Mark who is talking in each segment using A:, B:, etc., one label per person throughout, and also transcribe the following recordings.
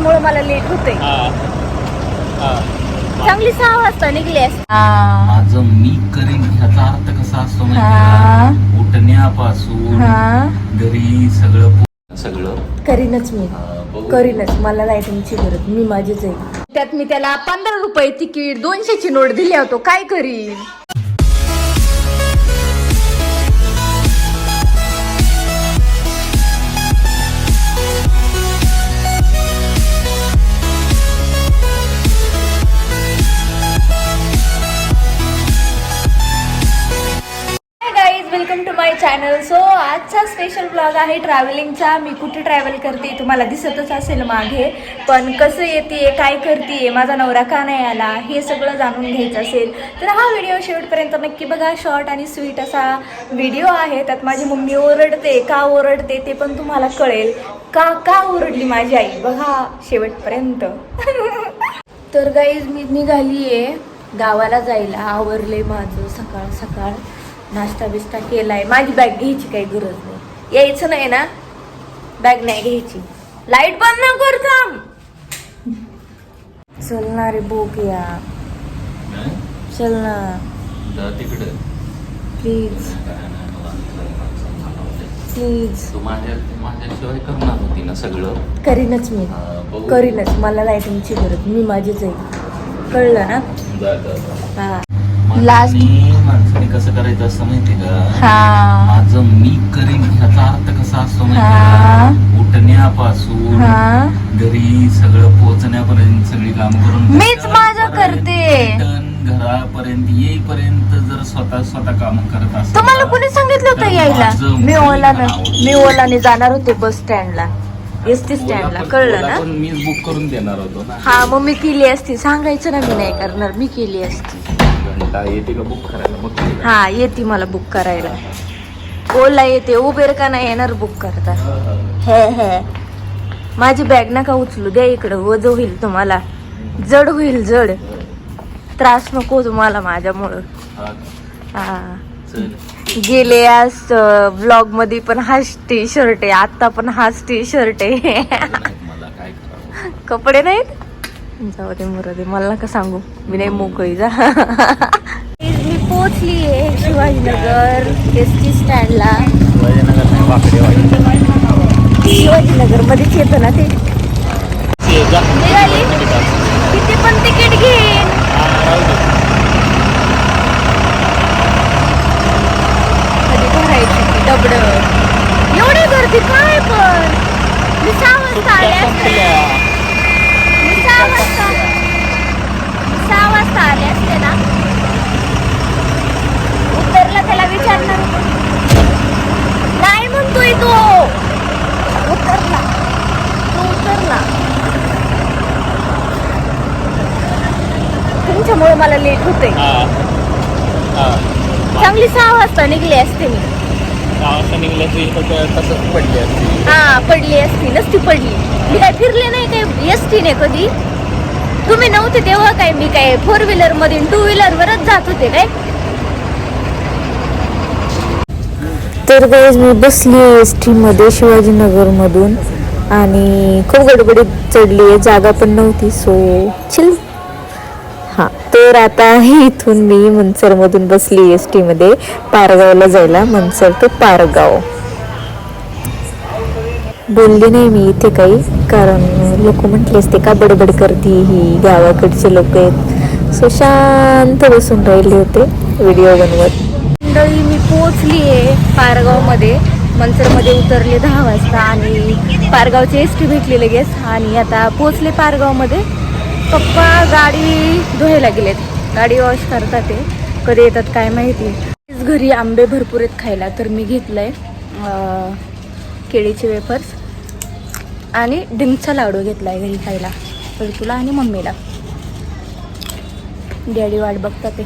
A: तुमच्यामुळे मला लेट होते
B: हा. हा.
A: चांगली सहा वाजता निघलेस
B: माझं मी करीन ह्याचा अर्थ कसा असतो
A: हा.
B: उठण्यापासून
A: हा.
B: घरी सगळं सगळं?
A: करीनच मी.
B: हा.
A: करीनच. मला लाईटिंगची गरज. मी माझीच आहे. त्यात मी त्याला पंधरा रुपये तिकीट दोनशेची नोट दिली होतो. काय करीन? चॅनल सो आजचा स्पेशल ब्लॉग आहे ट्रॅव्हलिंगचा मी कुठे ट्रॅव्हल करते तुम्हाला दिसतच असेल मागे. पण कसं येते काय करते माझा नवरा का नाही आला हे सगळं जाणून घ्यायचं असेल. तर हा व्हिडिओ शेवटपर्यंत नक्की बघा. शॉर्ट आणि स्वीट असा व्हिडिओ आहे. त्यात माझी मम्मी ओरडते का ओरडते ते पण तुम्हाला कळेल. का का ओरडली माझी आई? बघा शेवटपर्यंत. तर गाईज मी निघाली आहे गावाला जायला आवरले माझं सकाळ सकाळ नाश्ता बिस्टा केलाय. माझी बॅग घ्यायची काही गरज नाही. यायचं नाही ना? बॅग नाही घ्यायची. लाइट बंद न कर थांब. चल ना रे बोक या? चल ना. प्लीज प्लीज
B: तू माझ्या तू माझ्याशिवाय करणार होती ना सगळं?
A: करीनच मी.
B: बघू.
A: करीनच. मला लाईटिंगची गरज. मी माझीच आहे. कळलं ना?
B: जा, जा, जा.
A: हा. Last-
B: माणसाने कसं करायचं असतं माहिती का?
A: हा.
B: माझं मी करीन ह्याचा अर्थ कसा असतो माहिती
A: हा.
B: का? उठण्यापासून घरी सगळं पोहोचण्यापर्यंत सगळी काम करून
A: मीच माझं करते.
B: घरापर्यंत येईपर्यंत जर स्वतः स्वतः काम करत असत
A: तुम्हाला कोणी सांगितलं होतं यायला? मी ओलानं मी ओलाने जाणार होते बस स्टँडला. एस टी स्टँडला कळलं ना?
B: पण मीच बुक करून देणार होतो ना.
A: हा मग मी केली असती. सांगायचं ना मी नाही करणार. मी केली असती.
B: घंटा येते का बुक करायला? बघ
A: हा येते मला बुक करायला. ओला येते उबेर का नाही येणार बुक करता? हे हे. माझी बॅग नका उचलू द्या इकडं वज होईल तुम्हाला. जड होईल जड. त्रास नको तुम्हाला माझ्यामुळं. हा गेले आज ब्लॉगमध्ये पण हाच टी शर्ट आहे आता पण हाच टी शर्ट आहे कपडे नाहीत? जाऊ दे मरू दे मला नका सांगू? मी नाही मोकळी जा. मी पोचली आहे शिवाजीनगर एस टी स्टँडला.
B: शिवाजीनगर
A: मध्येच येतं ना ते? निघाली किती पण तिकीट घेईन. कधी भरायची ती दबड? एवढी गर्दी काय पण? मी सहा वाजता आले असते मी सहा वाजता मी सहा वाजता आले असते ना उतरला त्याला विचारणार नाही म्हणतोय तो उतरला तो उतरला तुमच्यामुळे मला लेट होते चांगली सहा वाजता निघले असते मी.
B: तसंच पडली असती.
A: हा पडली असती नसती पडली. मी काय फिरले नाही काय एसटीने कधी? तुम्ही नव्हते तेव्हा काय मी काय फोर व्हीलरमध्ये टू व्हीलर वरच जात होते काय? तर गाईज मी बसली एस टी मध्ये शिवाजीनगर मधून आणि खूप गडबडीत चढली आहे जागा पण नव्हती सो चिल तर आता इथून मी मनसरमधून बसली एस टी मध्ये पारगावला जायला. मनसर ते पारगाव. बोलली नाही मी इथे काही कारण लोक म्हटले असते का बडबड करते ही? गावाकडचे लोक आहेत. सो शांत बसून राहिले होते व्हिडिओ बनवत. मंडळी मी पोचली आहे पारगावमध्ये. मनसरमध्ये उतरले दहा वाजता आणि पारगावची एस टी भेटली लगेच आणि आता पोचले पारगावमध्ये. पप्पा गाडी धुवायला गेलेत. गाडी वॉश करतात ते. कधी येतात काय माहिती. घरी आंबे भरपूर आहेत खायला तर मी घेतलंय आहे केळीचे वेफर्स आणि डिंकचा लाडू घेतलाय घरी खायला. तर तुला आणि मम्मीला. डॅडी वाट बघतात ते.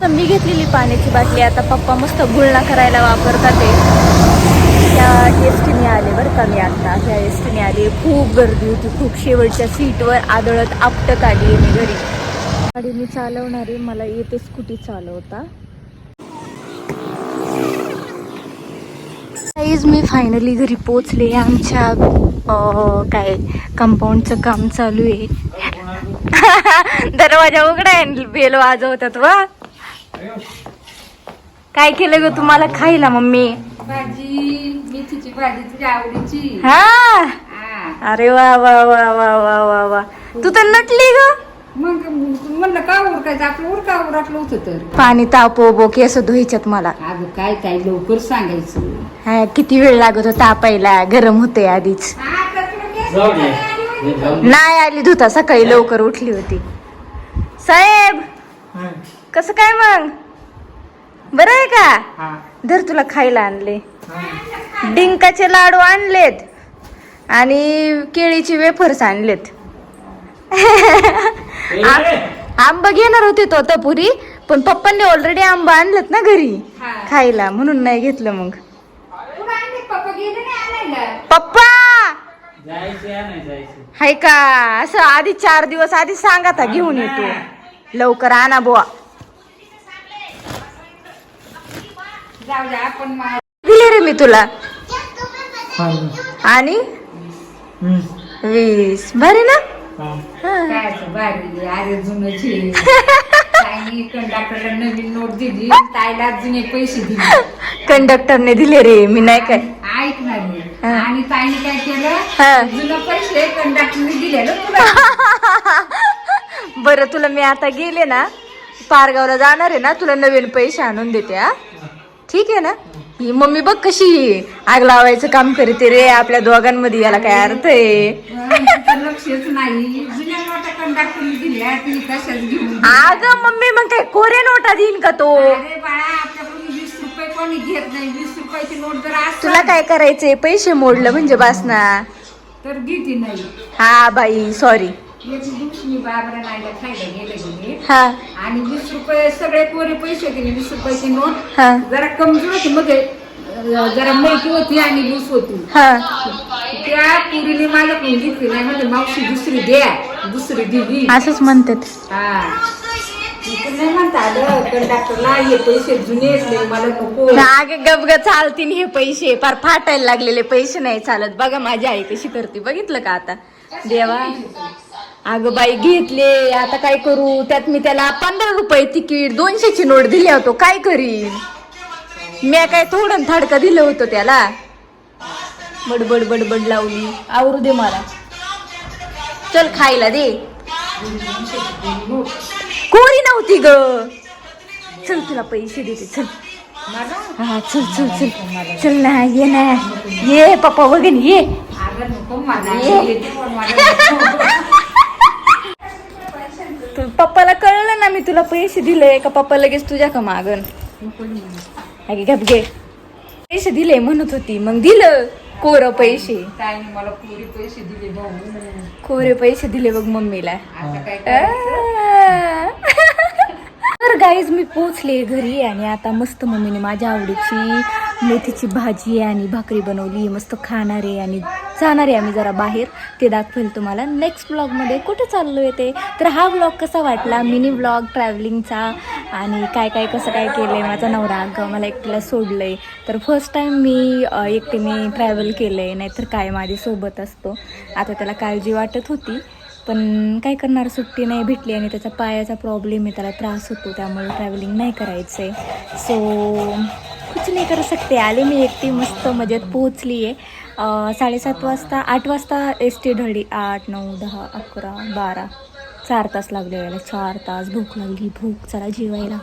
A: तर मी घेतलेली पाण्याची बाटली. आता पप्पा मस्त गुळणा करायला वापरतात ते. त्या एस टीने आले बरं का मी आता त्या एस टीने आली खूप गर्दी होती खूप शेवटच्या सीटवर आदळत आपटक आली मी घरी. गाडी मी चालवणारी मला येते स्कूटी चालवता. गाईज मी फायनली घरी पोचले आमच्या काय कंपाऊंडचं काम चालू आहे. दरवाजा उघडा आहे बेल वाजवतात वा. काय केलं ग तुम्हाला खायला मम्मी?
C: भाजी मेथीची भाजी तुझ्या आवडीची.
A: हा.
C: हा.
A: अरे वा वा वा वा वा वा वा. तू तर नटली ग.
C: मग म्हणलं का उरकायचं? आपलं उरका उरकलं होतं तर.
A: पाणी तापो बो केस धुवायच्यात मला.
C: अगं काय काय लवकर सांगायचं.
A: हा, किती वेळ लागत होता तापायला? गरम होते. आधीच नाही आली धुता सकाळी लवकर उठली होती. साहेब कसं काय मग? बरं आहे का? धर तुला खायला आणले. डिंकाचे लाडू आणलेत. आणि केळीचे वेफर्स आणलेत. आंबा घेणार होते तो तपुरी पण पप्पांनी ऑलरेडी आंबा आणलेत ना घरी. खायला म्हणून नाही घेतलं मग?
C: पप्पा
A: हाय का? असं आधी चार दिवस आधी सांगा घेऊन येतो लवकर आणा बुवा
C: जाऊ द्या आपण मा-
A: दिले रे मी तुला. आणि? वीस. बरे ना? हा.
C: काय असं भारी अरे जुनची ताईने कंडक्टरला नवीन नोट दिली ताईला जुने पैसे दिले.
A: कंडक्टरने दिले रे मी नाही काय.
C: ऐकणार. आणि ताईने काय. केलं? जुनं पैसे कंडक्टरने दिले
A: बरं तुला मी आता गेले ना पारगावला जाणार आहे ना तुला नवीन पैसे आणून देते हा. ठीक आहे ना? ही मम्मी बघ कशी आग लावायचं काम करते रे आपल्या दोघांमध्ये याला काय अर्थ आहे?
C: लक्षच नाही. जुन्या नोटा कंडक्टरने दिल्या ती कशाच घेऊन
A: अग मम्मी मग काय कोरे नोटा देईन का तो?
C: अरे बाळा आपल्याकडून वीस रुपये कोणी घेत नाही. वीस रुपयाची नोट जर
A: तुला काय करायचंय? पैसे मोडलं म्हणजे बस ना.
C: तर घेते नाही.
A: हा बाई सॉरी
C: बाबरा खायला गेले गेले
A: हा.
C: आणि वीस रुपये सगळे कोरे पैसे गेले वीस रुपयाची नोट.
A: हा.
C: जरा कमजोर होती मध्ये अं, जरा मोठी होती आणि लूस होती.
A: हा.
C: त्या पुरीने माझ्याकडून घेतली नाही म्हणजे मावशी दुसरी द्या दुसरी दिली.
A: असंच म्हणतात.
C: हा. इथे नाही म्हणता आलं कंडक्टरला हे पैसे जुने येतले मला नको.
A: अगे गबग चालतील हे पैसे. फार फाटायला लागलेले पैसे नाही चालत. बघा माझी आई कशी करते बघितलं का आता? देवा. अगं बाई घेतले. आता काय करू? त्यात मी त्याला पंधरा रुपये तिकीट दोनशेची नोट दिली होतो. काय करीन? मी काय थोडं थाडकं दिलं होतं त्याला. बडबड बडबड लावली. आवरू दे मला. चल खायला दे. कोरी नव्हती ग? चल तुला पैसे देते. चल. हा चल चल चल. चल ना ये ना. ये पप्पा वगैरे ये
C: अगं नको मला
A: ये.
C: येते पण मला नको.
A: तू पप्पाला कळलं ना मी तुला पैसे दिले का पप्पा लगेच तुझ्या का मागन? अगे गप घे. पैसे दिले म्हणत होती मग दिलं कोर पैसे.
C: ताईने मला पुरी पैसे दिले भाऊ.
A: कोरे पैसे दिले बघ मम्मीला. तर गाईज मी पोचले घरी आणि आता मस्त मम्मीने माझ्या आवडीची मेथीची भाजी आणि भाकरी बनवली मस्त खाणार आहे आणि जाणार आहे आम्ही जरा बाहेर. ते दाखवेल तुम्हाला नेक्स्ट ब्लॉगमध्ये कुठे चाललो आहे ते. तर हा ब्लॉग कसा वाटला? मिनी ब्लॉग ट्रॅव्हलिंगचा आणि काय काय कसं काय केलं आहे माझा नवरा अगं मला एकटीला सोडलं आहे तर फर्स्ट टाईम मी एकटीने ट्रॅव्हल केलं आहे नाहीतर काय माझ्यासोबत असतो. आता त्याला काळजी वाटत होती. पण काय करणार? सुट्टी नाही भेटली आणि त्याचा पायाचा प्रॉब्लेम आहे. त्याला त्रास होतो. त्यामुळे ट्रॅव्हलिंग नाही करायचं आहे सो नाही करू शकते. आले मी एकटी मस्त मजेत पोहोचली आहे साडेसात वाजता आठ वाजता एस टी ढळली. आठ नऊ दहा अकरा बारा. चार तास लागले यायला. चार तास भूक लागली. भूक चला जेवायला.